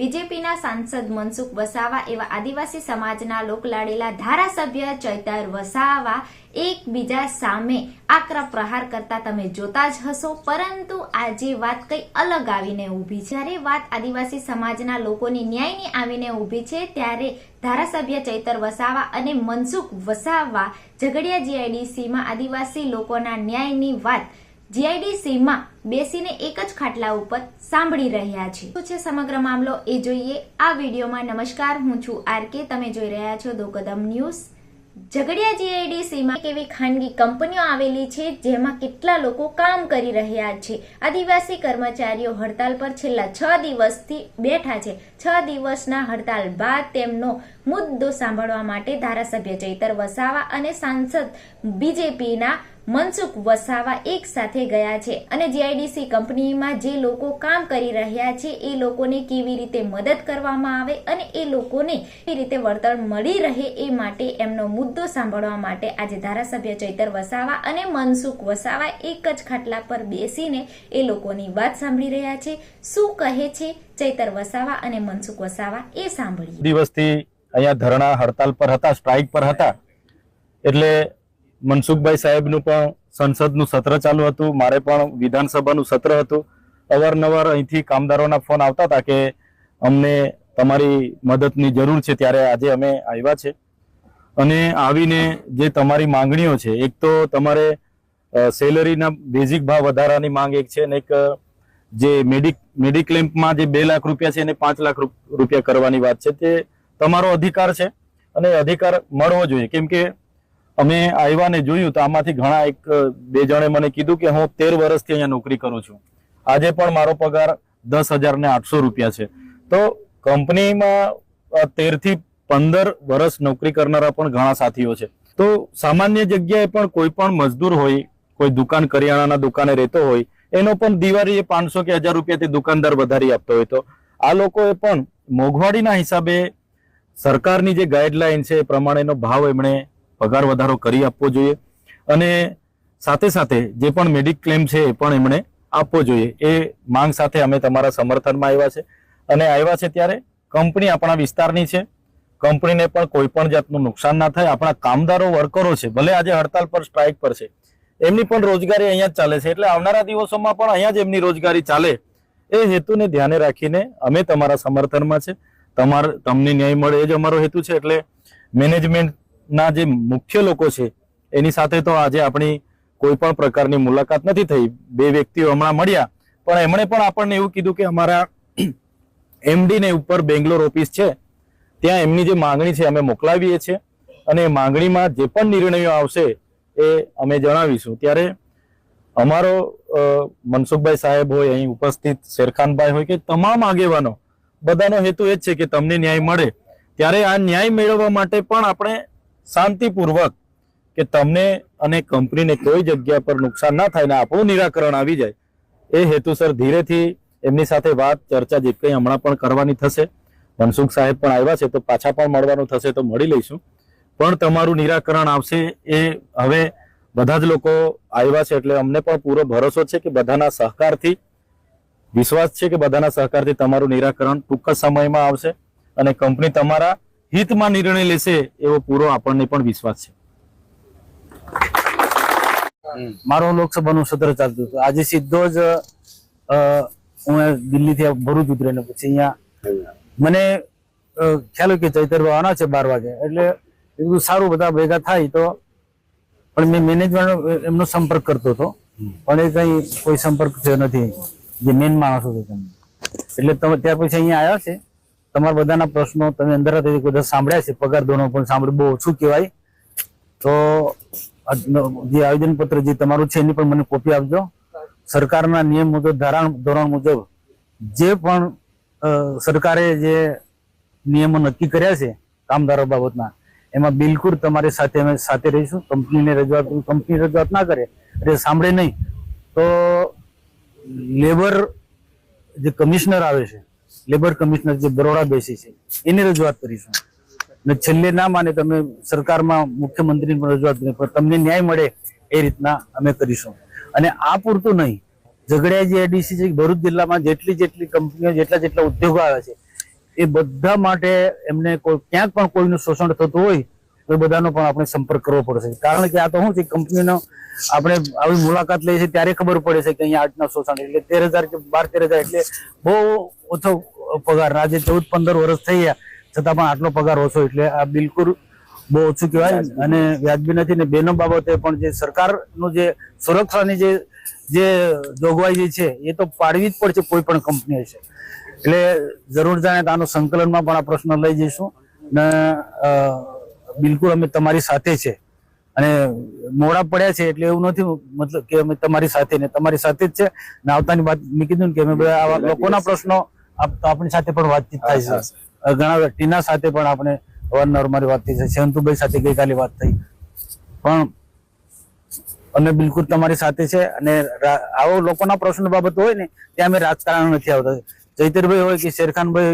બીજેપીના સાંસદ મનસુખ વસાવા એવા આદિવાસી સમાજના લોકલાડેલા ધારાસભ્ય ચૈતર વસાવા એકબીજા સામે આકરા પ્રહાર કરતા તમે જોતા જ હશો. પરંતુ આજે વાત કઈ અલગ આવીને ઊભી. જ્યારે વાત આદિવાસી સમાજના લોકોની ન્યાયની આવીને ઊભી છે, ત્યારે ધારાસભ્ય ચૈતર વસાવા અને મનસુખ વસાવા ઝઘડિયા જીઆઈડીસીમાં આદિવાસી લોકોના ન્યાયની વાત જીઆઈડીસીમાં બેસીને એક જ ખાટલા ઉપર સાંભળી રહ્યા છે. શું છે સમગ્ર મામલો એ જોઈએ. આ વિડીયોમાં નમસ્કાર. હું છું આર કે. તમે જોઈ રહ્યા છો દો કદમ ન્યૂઝ. ઝઘડિયા જીઆઈડીસીમાં એક ખાનગી કંપનીઓ આવેલી છે જેમાં કેટલા લોકો કામ કરી રહ્યા છે. આદિવાસી કર્મચારીઓ હડતાલ પર છેલ્લા છ દિવસથી બેઠા છે. છ દિવસના હડતાલ બાદ તેમનો મુદ્દો સાંભળવા માટે ધારાસભ્ય ચૈતર વસાવા અને સાંસદ બીજેપીના મનસુખ વસાવા એક સાથે ગયા છે અને જીઆઈડીસી કંપનીમાં જે લોકો કામ કરી રહ્યા છે, એ લોકોને કેવી રીતે મદદ કરવામાં આવે અને એ લોકોને કેવી રીતે વળતર મળી રહે એ માટે એમનો મુદ્દો સાંભળવા માટે આજે ધારાસભ્ય ચૈતર વસાવા અને મનસુખ વસાવા એક જ ખાટલા પર બેસીને એ લોકોની વાત સાંભળી રહ્યા છે. શું કહે છે ચૈતર વસાવા અને મનસુખ વસાવા એ સાંભળીએ. દિવસથી અહીંયા ધરણા હડતાલ પર હતા, સ્ટ્રાઇક પર હતા. એટલે મનસુખભાઈ સાહેબનું પણ સંસદનું સત્ર ચાલુ હતું, મારે પણ વિધાનસભાનું સત્ર હતું. અવારનવાર અહીંથી કામદારોના ફોન આવતા હતા કે અમને તમારી મદદની જરૂર છે, ત્યારે આજે અમે આવ્યા છે. અને આવીને જે તમારી માંગણીઓ છે, એક તો તમારે સેલરીના બેઝિક ભાવ વધારાની માંગ એક છે અને એક જે મેડિક, મેડિક્લેમ્પમાં જે બે લાખ રૂપિયા છે એને પાંચ લાખ રૂપિયા કરવાની વાત છે. તે તમારો અધિકાર છે અને અધિકાર મળવો જોઈએ. કેમ કે અમે આવ્યા ને જોયું તો આમાંથી ઘણા એક બે જણે મને કીધું કે હું તેર વર્ષથી અહીંયા નોકરી કરું છું. આજે પણ મારો પગાર દસ હજાર ને આઠસો રૂપિયા છે. તો કંપનીમાં તેરથી પંદર વર્ષ નોકરી કરનારા પણ ઘણા સાથીઓ છે. તો સામાન્ય જગ્યાએ પણ કોઈ પણ મજદૂર હોય, કોઈ દુકાન કરિયાણાના દુકાને રહેતો હોય, એનો પણ દિવાળીએ પાંચસો કે હજાર રૂપિયાથી દુકાનદાર વધારી આપતો હોય તો આ લોકોએ પણ મોંઘવારીના હિસાબે સરકારની જે ગાઈડલાઈન છે એ પ્રમાણેનો ભાવ એમણે પગાર વધારો કરી આપવો જોઈએ. અને સાથે સાથે જે પણ મેડિક્લેમ છે એ પણ એમણે આપવો જોઈએ. એ માંગ સાથે અમે તમારા સમર્થનમાં આવ્યા છે. અને આવ્યા છે ત્યારે કંપની આપણા વિસ્તારની છે. કંપનીને પણ કોઈ પણ જાતનું નુકસાન ના થાય. આપણા કામદારો, વર્કરો છે. ભલે આજે હડતાલ પર સ્ટ્રાઇક પર છે. એમની પણ રોજગારી અહીંયા જ ચાલે છે. એટલે આવનારા દિવસોમાં પણ અહીંયા જ એમની રોજગારી ચાલે. એ હેતુને ધ્યાને રાખીને અમે તમારા સમર્થનમાં છે. તમાર, તમને ન્યાય મળે એ જ અમારો હેતુ છે. એટલે મેનેજમેન્ટના જે મુખ્ય લોકો છે, એની સાથે તો આજે આપણી કોઈ પણ પ્રકારની મુલાકાત નથી થઈ. બે વ્યક્તિઓ હમણાં મળ્યા, પણ એમણે પણ આપણને એવું કીધું કે અમારા એમડી ને ઉપર બેંગ્લોર ઓફિસ છે, ત્યાં એમની જે માંગણી છે અમે મોકલાવીએ છીએ અને માંગણીમાં જે પણ નિર્ણયો આવશે એ અમે જણાવીશું. ત્યારે અમારો મનસુખભાઈ સાહેબ હોય, અહીં ઉપસ્થિત શેરખાનભાઈ હોય કે તમામ આગેવાનો, બધાનો હેતુ એ જ છે કે તમને ન્યાય મળે. ત્યારે આ ન્યાય મેળવવા માટે પણ આપણે શાંતિપૂર્વક કે તમને અને કંપનીને કોઈ જગ્યા પર નુકસાન ના થાય ને આપણું નિરાકરણ આવી જાય, એ હેતુસર ધીરેથી એમની સાથે વાત, ચર્ચા જે કંઈ હમણાં પણ કરવાની થશે, મનસુખ સાહેબ પણ આવ્યા છે તો પાછા પણ મળવાનું થશે તો મળી લઈશું. પણ તમારું નિરાકરણ આવશે એ હવે બધા જ લોકો આવ્યા છે એટલે અમને પણ પૂરો ભરોસો છે કે બધાના સહકારથી, વિશ્વાસ છે કે બધાના સહકારથી તમારું નિરાકરણ ટૂંક જ સમયમાં આવશે અને કંપની તમારા હિતમાં નિર્ણય લેશે એવો પૂરો આપણને પણ વિશ્વાસ છે. મારો લોકસભાનું સત્ર ચાલતું હતું. આજે સીધો જ હું દિલ્હીથી ભરૂચ ઉતરીને પછી અહીંયા મને ખ્યાલ કે ચૈતર આવવાના છે બાર વાગે. એટલે એટલું બધું સારું બધા ભેગા થાય તો પણ મેં મેનેજમેન્ટ એમનો સંપર્ક કરતો હતો. પણ એ કઈ કોઈ સંપર્ક થયો નથી. જે મેન માણસો છે તમે એટલે તમે ત્યાર પછી અહીંયા આવ્યા છે. તમારા બધાના પ્રશ્નો તમે અંદર હતા બધા સાંભળ્યા છે? પગાર ધોરણો પણ સાંભળ્યું. બહુ ઓછું કહેવાય. તો જે આવેદન પત્ર જે તમારું છે એની પણ મને કોપી આપજો. સરકારના નિયમ મુજબ, ધારણ ધોરણ મુજબ જે પણ સરકારે જે નિયમો નક્કી કર્યા છે કામદારો બાબતના, એમાં બિલકુલ તમારી સાથે અમે સાથે રહીશું. કંપનીને રજૂઆત, કંપની રજૂઆત ના કરે, એટલે સાંભળે નહીં. તો લેબર જે કમિશનર આવે છે લેબર કમિશનર જે બરોડા બેસી છે, એની રજૂઆત કરીશું. ને છેલ્લે ના માને તમે સરકારમાં મુખ્યમંત્રી રજૂઆત કરી તમને ન્યાય મળે એ રીતના અમે કરીશું. અને આ પૂરતું નહીં. ઝઘડિયા જે એડીસી છે, ભરૂચ જિલ્લામાં જેટલી જેટલી કંપનીઓ, જેટલા જેટલા ઉદ્યોગો આવે છે, એ બધા માટે એમને કોઈ ક્યાંક પણ કોઈનું શોષણ થતું હોય તો એ બધાનો પણ આપણે સંપર્ક કરવો પડશે કારણ કે આ તો શું છે કંપનીનો આપણે આવી મુલાકાત લઈએ છીએ ત્યારે ખબર પડે છે કે અહીંયા આટલા શોષણ એટલે તેર હજાર કે બાર તેર હજાર એટલે બહુ ઓછો પગાર. આજે ચૌદ પંદર વર્ષ થઈ ગયા છતાં પણ આટલો પગાર ઓછો. એટલે આ બિલકુલ બહુ ઓછું કહેવાય. અને વ્યાજબી નથી ને બેનો બાબતે પણ જે સરકારનું જે સુરક્ષાની જે જે જોગવાઈ જે છે એ તો પાડવી જ પડશે કોઈ પણ કંપની હશે એટલે જરૂર જાણે આનો સંકલનમાં પણ આ પ્રશ્ન લઈ જઈશું. ને બિલકુલ અમે તમારી સાથે છે. અને મોડા પડ્યા છે એટલે એવું નથી મતલબ કે અમે તમારી સાથે ને તમારી સાથે જ છે. ને આવતાની વાત મેં કીધું કે અમે બધા આવા લોકોના પ્રશ્નો આપણી સાથે પણ વાતચીત થાય છે. ઘણા વ્યક્તિના સાથે પણ આપણે અવારનવાર મારી વાત થઈ છે. શંતુભાઈ સાથે ગઈકાલે વાત થઈ. પણ અમે બિલકુલ તમારી સાથે છે અને આવો લોકોના પ્રશ્નો બાબત હોય ને ત્યાં અમે રાજકારણ નથી આવતા. ચૈતરભાઈ હોય કે શેરખાનભાઈ